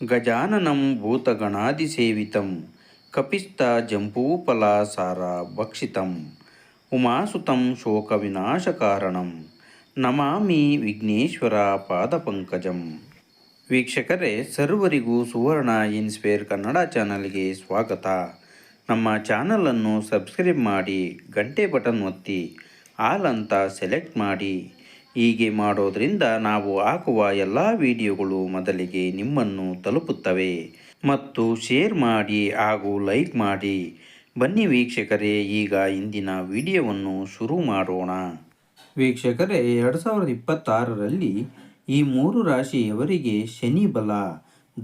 ಗಜಾನನಂ ಭೂತಗಣಾದಿ ಭೂತಗಣಾದಿಸೇವಿತಂ ಜಂಪೂಪಲ ಸಾರ ಭಕ್ಷಿತಂ ಉಮಾಸುತಂ ಶೋಕವಿನಾಶಕಾರಣಂ ನಮಾಮಿ ವಿಘ್ನೇಶ್ವರ ಪಾದಪಂಕಜಂ ವೀಕ್ಷಕರೇ, ಸರ್ವರಿಗೂ ಸುವರ್ಣ ಇನ್ಸ್ಪೇರ್ ಕನ್ನಡ ಚಾನಲ್ಗೆ ಸ್ವಾಗತ. ನಮ್ಮ ಚಾನಲನ್ನು ಸಬ್ಸ್ಕ್ರೈಬ್ ಮಾಡಿ, ಗಂಟೆ ಬಟನ್ ಒತ್ತಿ, ಆಲ್ ಅಂತ ಸೆಲೆಕ್ಟ್ ಮಾಡಿ. ಹೀಗೆ ಮಾಡೋದರಿಂದ ನಾವು ಹಾಕುವ ಎಲ್ಲ ವಿಡಿಯೋಗಳು ಮೊದಲಿಗೆ ನಿಮ್ಮನ್ನು ತಲುಪುತ್ತವೆ. ಮತ್ತು ಶೇರ್ ಮಾಡಿ ಹಾಗೂ ಲೈಕ್ ಮಾಡಿ. ಬನ್ನಿ ವೀಕ್ಷಕರೇ, ಈಗ ಇಂದಿನ ವಿಡಿಯೋವನ್ನು ಶುರು ಮಾಡೋಣ. ವೀಕ್ಷಕರೇ, ಎರಡು ಸಾವಿರದ ಇಪ್ಪತ್ತಾರರಲ್ಲಿ ಈ ಮೂರು ರಾಶಿಯವರಿಗೆ ಶನಿ ಬಲ,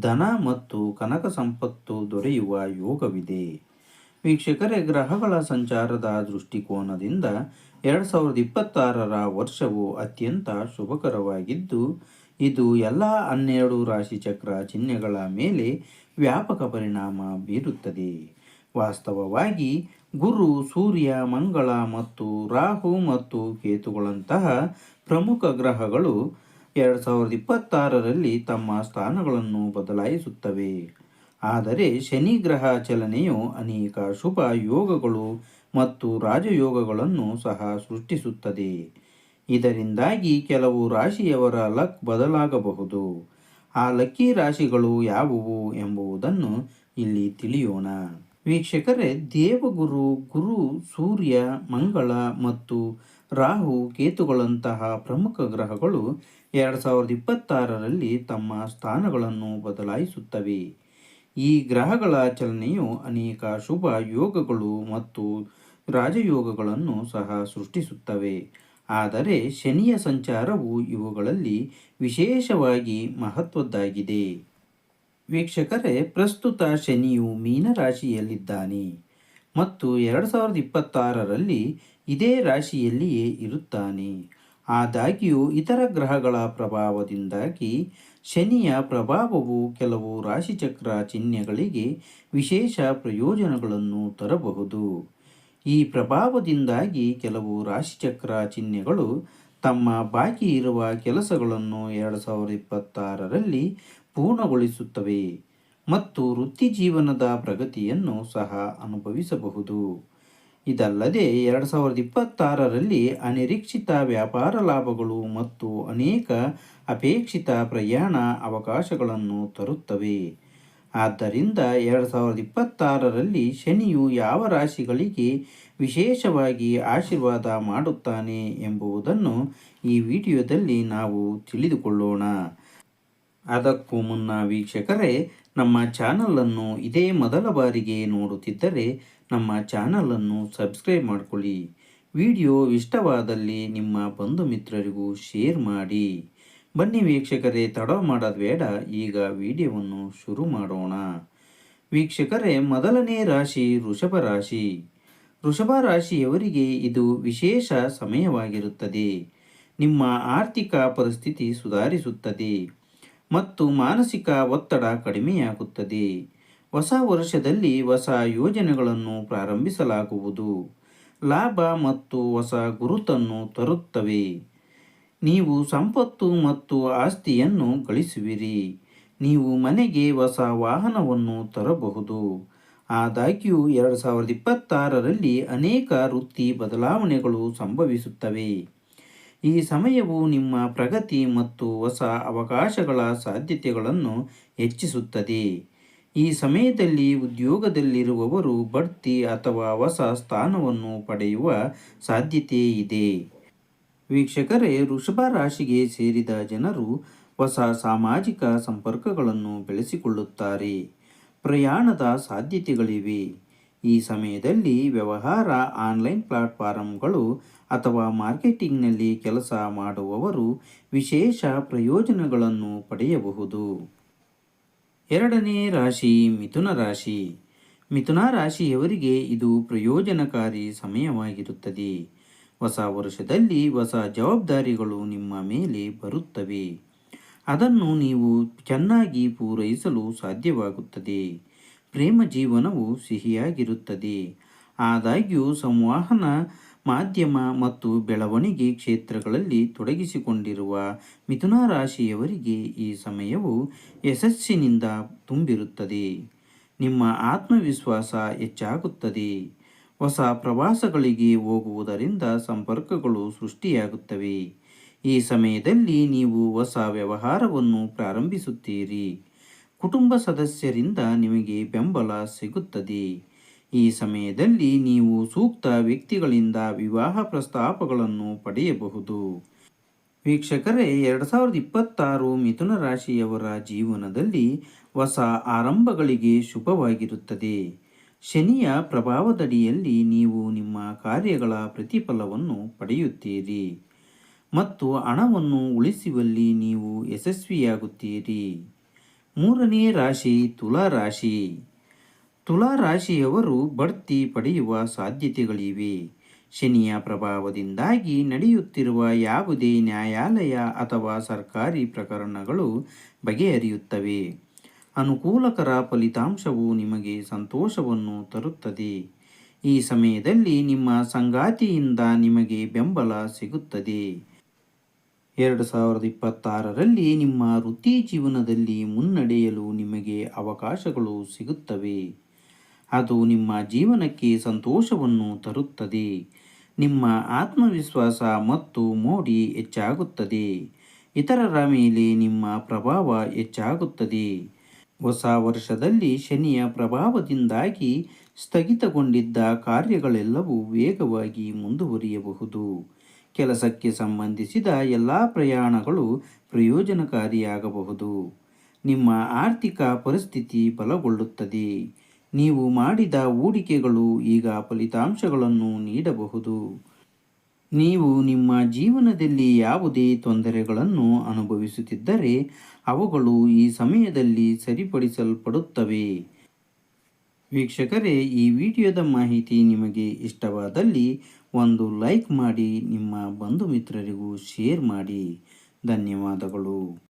ಧನ ಮತ್ತು ಕನಕ ಸಂಪತ್ತು ದೊರೆಯುವ ಯೋಗವಿದೆ. ವೀಕ್ಷಕರೇ, ಗ್ರಹಗಳ ಸಂಚಾರದ ದೃಷ್ಟಿಕೋನದಿಂದ ಎರಡು ಸಾವಿರದ ಇಪ್ಪತ್ತಾರರ ವರ್ಷವು ಅತ್ಯಂತ ಶುಭಕರವಾಗಿದ್ದು, ಇದು ಎಲ್ಲ ಹನ್ನೆರಡು ರಾಶಿಚಕ್ರ ಚಿಹ್ನೆಗಳ ಮೇಲೆ ವ್ಯಾಪಕ ಪರಿಣಾಮ ಬೀರುತ್ತದೆ. ವಾಸ್ತವವಾಗಿ, ಗುರು, ಸೂರ್ಯ, ಮಂಗಳ ಮತ್ತು ರಾಹು ಮತ್ತು ಕೇತುಗಳಂತಹ ಪ್ರಮುಖ ಗ್ರಹಗಳು ಎರಡು ಸಾವಿರದ ಇಪ್ಪತ್ತಾರರಲ್ಲಿ ತಮ್ಮ ಸ್ಥಾನಗಳನ್ನು ಬದಲಾಯಿಸುತ್ತವೆ. ಆದರೆ ಶನಿ ಗ್ರಹ ಚಲನೆಯು ಅನೇಕ ಶುಭ ಯೋಗಗಳು ಮತ್ತು ರಾಜಯೋಗಗಳನ್ನು ಸಹ ಸೃಷ್ಟಿಸುತ್ತದೆ. ಇದರಿಂದಾಗಿ ಕೆಲವು ರಾಶಿಯವರ ಲಕ್ ಬದಲಾಗಬಹುದು. ಆ ಲಕ್ಕಿ ರಾಶಿಗಳು ಯಾವುವು ಎಂಬುದನ್ನು ಇಲ್ಲಿ ತಿಳಿಯೋಣ. ವೀಕ್ಷಕರೇ, ದೇವಗುರು, ಗುರು, ಸೂರ್ಯ, ಮಂಗಳ ಮತ್ತು ರಾಹು, ಕೇತುಗಳಂತಹ ಪ್ರಮುಖ ಗ್ರಹಗಳು ಎರಡು ಸಾವಿರದ ಇಪ್ಪತ್ತಾರರಲ್ಲಿ ತಮ್ಮ ಸ್ಥಾನಗಳನ್ನು ಬದಲಾಯಿಸುತ್ತವೆ. ಈ ಗ್ರಹಗಳ ಚಲನೆಯು ಅನೇಕ ಶುಭ ಯೋಗಗಳು ಮತ್ತು ರಾಜಯೋಗಗಳನ್ನು ಸಹ ಸೃಷ್ಟಿಸುತ್ತವೆ. ಆದರೆ ಶನಿಯ ಸಂಚಾರವು ಇವುಗಳಲ್ಲಿ ವಿಶೇಷವಾಗಿ ಮಹತ್ವದ್ದಾಗಿದೆ. ವೀಕ್ಷಕರೇ, ಪ್ರಸ್ತುತ ಶನಿಯು ಮೀನರಾಶಿಯಲ್ಲಿದ್ದಾನೆ ಮತ್ತು ಎರಡು ಸಾವಿರದ ಇಪ್ಪತ್ತಾರರಲ್ಲಿ ಇದೇ ರಾಶಿಯಲ್ಲಿಯೇ ಇರುತ್ತಾನೆ. ಆದಾಗ್ಯೂ, ಇತರ ಗ್ರಹಗಳ ಪ್ರಭಾವದಿಂದಾಗಿ ಶನಿಯ ಪ್ರಭಾವವು ಕೆಲವು ರಾಶಿಚಕ್ರ ಚಿಹ್ನೆಗಳಿಗೆ ವಿಶೇಷ ಪ್ರಯೋಜನಗಳನ್ನು ತರಬಹುದು. ಈ ಪ್ರಭಾವದಿಂದಾಗಿ ಕೆಲವು ರಾಶಿಚಕ್ರ ಚಿಹ್ನೆಗಳು ತಮ್ಮ ಬಾಕಿ ಇರುವ ಕೆಲಸಗಳನ್ನು ಎರಡು ಸಾವಿರದ ಇಪ್ಪತ್ತಾರರಲ್ಲಿ ಪೂರ್ಣಗೊಳಿಸುತ್ತವೆ ಮತ್ತು ವೃತ್ತಿಜೀವನದ ಪ್ರಗತಿಯನ್ನು ಸಹ ಅನುಭವಿಸಬಹುದು. ಇದಲ್ಲದೆ ಎರಡು ಸಾವಿರದ ಇಪ್ಪತ್ತಾರರಲ್ಲಿ ಅನಿರೀಕ್ಷಿತ ವ್ಯಾಪಾರ ಲಾಭಗಳು ಮತ್ತು ಅನೇಕ ಅಪೇಕ್ಷಿತ ಪ್ರಯಾಣ ಅವಕಾಶಗಳನ್ನು ತರುತ್ತವೆ. ಆದ್ದರಿಂದ ಎರಡು ಸಾವಿರದ ಇಪ್ಪತ್ತಾರರಲ್ಲಿ ಶನಿಯು ಯಾವ ರಾಶಿಗಳಿಗೆ ವಿಶೇಷವಾಗಿ ಆಶೀರ್ವಾದ ಮಾಡುತ್ತಾನೆ ಎಂಬುದನ್ನು ಈ ವಿಡಿಯೋದಲ್ಲಿ ನಾವು ತಿಳಿದುಕೊಳ್ಳೋಣ. ಅದಕ್ಕೂ ಮುನ್ನ ವೀಕ್ಷಕರೇ, ನಮ್ಮ ಚಾನಲನ್ನು ಇದೇ ಮೊದಲ ಬಾರಿಗೆ ನೋಡುತ್ತಿದ್ದರೆ ನಮ್ಮ ಚಾನಲನ್ನು ಸಬ್ಸ್ಕ್ರೈಬ್ ಮಾಡಿಕೊಳ್ಳಿ. ವಿಡಿಯೋ ಇಷ್ಟವಾದಲ್ಲಿ ನಿಮ್ಮ ಬಂಧು ಮಿತ್ರರಿಗೂ ಶೇರ್ ಮಾಡಿ. ಬನ್ನಿ ವೀಕ್ಷಕರೇ ತಡ ಮಾಡೋದು ಬೇಡ, ಈಗ ವಿಡಿಯೋವನ್ನು ಶುರು ಮಾಡೋಣ. ವೀಕ್ಷಕರೇ, ಮೊದಲನೇ ರಾಶಿ ವೃಷಭ ರಾಶಿ. ವೃಷಭ ರಾಶಿಯವರಿಗೆ ಇದು ವಿಶೇಷ ಸಮಯವಾಗಿರುತ್ತದೆ. ನಿಮ್ಮ ಆರ್ಥಿಕ ಪರಿಸ್ಥಿತಿ ಸುಧಾರಿಸುತ್ತದೆ ಮತ್ತು ಮಾನಸಿಕ ಒತ್ತಡ ಕಡಿಮೆಯಾಗುತ್ತದೆ. ಹೊಸ ವರ್ಷದಲ್ಲಿ ಹೊಸ ಯೋಜನೆಗಳನ್ನು ಪ್ರಾರಂಭಿಸಲಾಗುವುದು. ಲಾಭ ಮತ್ತು ಹೊಸ ಗುರುತನ್ನು ತರುತ್ತವೆ. ನೀವು ಸಂಪತ್ತು ಮತ್ತು ಆಸ್ತಿಯನ್ನು ಗಳಿಸುವಿರಿ. ನೀವು ಮನೆಗೆ ಹೊಸ ವಾಹನವನ್ನು ತರಬಹುದು. ಆದಾಗ್ಯೂ, ಎರಡು ಸಾವಿರದ ಇಪ್ಪತ್ತಾರರಲ್ಲಿ ಅನೇಕ ವೃತ್ತಿ ಬದಲಾವಣೆಗಳು ಸಂಭವಿಸುತ್ತವೆ. ಈ ಸಮಯವು ನಿಮ್ಮ ಪ್ರಗತಿ ಮತ್ತು ಹೊಸ ಅವಕಾಶಗಳ ಸಾಧ್ಯತೆಗಳನ್ನು ಹೆಚ್ಚಿಸುತ್ತದೆ. ಈ ಸಮಯದಲ್ಲಿ ಉದ್ಯೋಗದಲ್ಲಿರುವವರು ಬಡ್ತಿ ಅಥವಾ ಹೊಸ ಸ್ಥಾನವನ್ನು ಪಡೆಯುವ ಸಾಧ್ಯತೆ ಇದೆ ವೀಕ್ಷಕರೇ, ವೃಷಭ ರಾಶಿಗೆ ಸೇರಿದ ಜನರು ಹೊಸ ಸಾಮಾಜಿಕ ಸಂಪರ್ಕಗಳನ್ನು ಬೆಳೆಸಿಕೊಳ್ಳುತ್ತಾರೆ. ಪ್ರಯಾಣದ ಸಾಧ್ಯತೆಗಳಿವೆ. ಈ ಸಮಯದಲ್ಲಿ ವ್ಯವಹಾರ, ಆನ್ಲೈನ್ ಪ್ಲಾಟ್ಫಾರಂಗಳು ಅಥವಾ ಮಾರ್ಕೆಟಿಂಗ್ನಲ್ಲಿ ಕೆಲಸ ಮಾಡುವವರು ವಿಶೇಷ ಪ್ರಯೋಜನಗಳನ್ನು ಪಡೆಯಬಹುದು. ಎರಡನೇ ರಾಶಿ, ಮಿಥುನ ರಾಶಿ. ಮಿಥುನ ರಾಶಿಯವರಿಗೆ ಇದು ಪ್ರಯೋಜನಕಾರಿ ಸಮಯವಾಗಿರುತ್ತದೆ. ಹೊಸ ವರ್ಷದಲ್ಲಿ ಹೊಸ ಜವಾಬ್ದಾರಿಗಳು ನಿಮ್ಮ ಮೇಲೆ ಬರುತ್ತವೆ. ಅದನ್ನು ನೀವು ಚೆನ್ನಾಗಿ ಪೂರೈಸಲು ಸಾಧ್ಯವಾಗುತ್ತದೆ. ಪ್ರೇಮ ಜೀವನವು ಸಿಹಿಯಾಗಿರುತ್ತದೆ. ಆದಾಗ್ಯೂ, ಸಂವಹನ ಮಾಧ್ಯಮ ಮತ್ತು ಬೆಳವಣಿಗೆ ಕ್ಷೇತ್ರಗಳಲ್ಲಿ ತೊಡಗಿಸಿಕೊಂಡಿರುವ ಮಿಥುನ ರಾಶಿಯವರಿಗೆ ಈ ಸಮಯವು ಯಶಸ್ಸಿನಿಂದ ತುಂಬಿರುತ್ತದೆ. ನಿಮ್ಮ ಆತ್ಮವಿಶ್ವಾಸ ಹೆಚ್ಚಾಗುತ್ತದೆ. ಹೊಸ ಪ್ರವಾಸಗಳಿಗೆ ಹೋಗುವುದರಿಂದ ಸಂಪರ್ಕಗಳು ಸೃಷ್ಟಿಯಾಗುತ್ತವೆ. ಈ ಸಮಯದಲ್ಲಿ ನೀವು ಹೊಸ ವ್ಯವಹಾರವನ್ನು ಪ್ರಾರಂಭಿಸುತ್ತೀರಿ. ಕುಟುಂಬ ಸದಸ್ಯರಿಂದ ನಿಮಗೆ ಬೆಂಬಲ ಸಿಗುತ್ತದೆ. ಈ ಸಮಯದಲ್ಲಿ ನೀವು ಸೂಕ್ತ ವ್ಯಕ್ತಿಗಳಿಂದ ವಿವಾಹ ಪ್ರಸ್ತಾಪಗಳನ್ನು ಪಡೆಯಬಹುದು. ವೀಕ್ಷಕರೇ, ಎರಡು ಸಾವಿರದ ಇಪ್ಪತ್ತಾರು ಮಿಥುನ ರಾಶಿಯವರ ಜೀವನದಲ್ಲಿ ಹೊಸ ಆರಂಭಗಳಿಗೆ ಶುಭವಾಗಿರುತ್ತದೆ. ಶನಿಯ ಪ್ರಭಾವದಡಿಯಲ್ಲಿ ನೀವು ನಿಮ್ಮ ಕಾರ್ಯಗಳ ಪ್ರತಿಫಲವನ್ನು ಪಡೆಯುತ್ತೀರಿ ಮತ್ತು ಹಣವನ್ನು ಉಳಿಸುವಲ್ಲಿ ನೀವು ಯಶಸ್ವಿಯಾಗುತ್ತೀರಿ. ಮೂರನೇ ರಾಶಿ, ತುಲಾ ರಾಶಿ. ತುಲಾ ರಾಶಿಯವರು ಬಡ್ತಿ ಪಡೆಯುವ ಸಾಧ್ಯತೆಗಳಿವೆ. ಶನಿಯ ಪ್ರಭಾವದಿಂದಾಗಿ ನಡೆಯುತ್ತಿರುವ ಯಾವುದೇ ನ್ಯಾಯಾಲಯ ಅಥವಾ ಸರ್ಕಾರಿ ಪ್ರಕರಣಗಳು ಬಗೆಹರಿಯುತ್ತವೆ. ಅನುಕೂಲಕರ ಫಲಿತಾಂಶವು ನಿಮಗೆ ಸಂತೋಷವನ್ನು ತರುತ್ತದೆ. ಈ ಸಮಯದಲ್ಲಿ ನಿಮ್ಮ ಸಂಗಾತಿಯಿಂದ ನಿಮಗೆ ಬೆಂಬಲ ಸಿಗುತ್ತದೆ. ಎರಡು ಸಾವಿರದ ಇಪ್ಪತ್ತಾರರಲ್ಲಿ ನಿಮ್ಮ ವೃತ್ತಿ ಜೀವನದಲ್ಲಿ ಮುನ್ನಡೆಯಲು ನಿಮಗೆ ಅವಕಾಶಗಳು ಸಿಗುತ್ತವೆ. ಅದು ನಿಮ್ಮ ಜೀವನಕ್ಕೆ ಸಂತೋಷವನ್ನು ತರುತ್ತದೆ. ನಿಮ್ಮ ಆತ್ಮವಿಶ್ವಾಸ ಮತ್ತು ಮೋಡಿ ಹೆಚ್ಚಾಗುತ್ತದೆ. ಇತರರ ಮೇಲೆ ನಿಮ್ಮ ಪ್ರಭಾವ ಹೆಚ್ಚಾಗುತ್ತದೆ. ಹೊಸ ವರ್ಷದಲ್ಲಿ ಶನಿಯ ಪ್ರಭಾವದಿಂದಾಗಿ ಸ್ಥಗಿತಗೊಂಡಿದ್ದ ಕಾರ್ಯಗಳೆಲ್ಲವೂ ವೇಗವಾಗಿ ಮುಂದುವರಿಯಬಹುದು. ಕೆಲಸಕ್ಕೆ ಸಂಬಂಧಿಸಿದ ಎಲ್ಲ ಪ್ರಯಾಣಗಳು ಪ್ರಯೋಜನಕಾರಿಯಾಗಬಹುದು. ನಿಮ್ಮ ಆರ್ಥಿಕ ಪರಿಸ್ಥಿತಿ ಬಲಗೊಳ್ಳುತ್ತದೆ. ನೀವು ಮಾಡಿದ ಹೂಡಿಕೆಗಳು ಈಗ ಫಲಿತಾಂಶಗಳನ್ನು ನೀಡಬಹುದು. ನೀವು ನಿಮ್ಮ ಜೀವನದಲ್ಲಿ ಯಾವುದೇ ತೊಂದರೆಗಳನ್ನು ಅನುಭವಿಸುತ್ತಿದ್ದರೆ ಅವುಗಳು ಈ ಸಮಯದಲ್ಲಿ ಸರಿಪಡಿಸಲ್ಪಡುತ್ತವೆ. ವೀಕ್ಷಕರೇ, ಈ ವಿಡಿಯೋದ ಮಾಹಿತಿ ನಿಮಗೆ ಇಷ್ಟವಾದಲ್ಲಿ ಒಂದು ಲೈಕ್ ಮಾಡಿ, ನಿಮ್ಮ ಬಂಧು ಮಿತ್ರರಿಗೂ ಶೇರ್ ಮಾಡಿ. ಧನ್ಯವಾದಗಳು.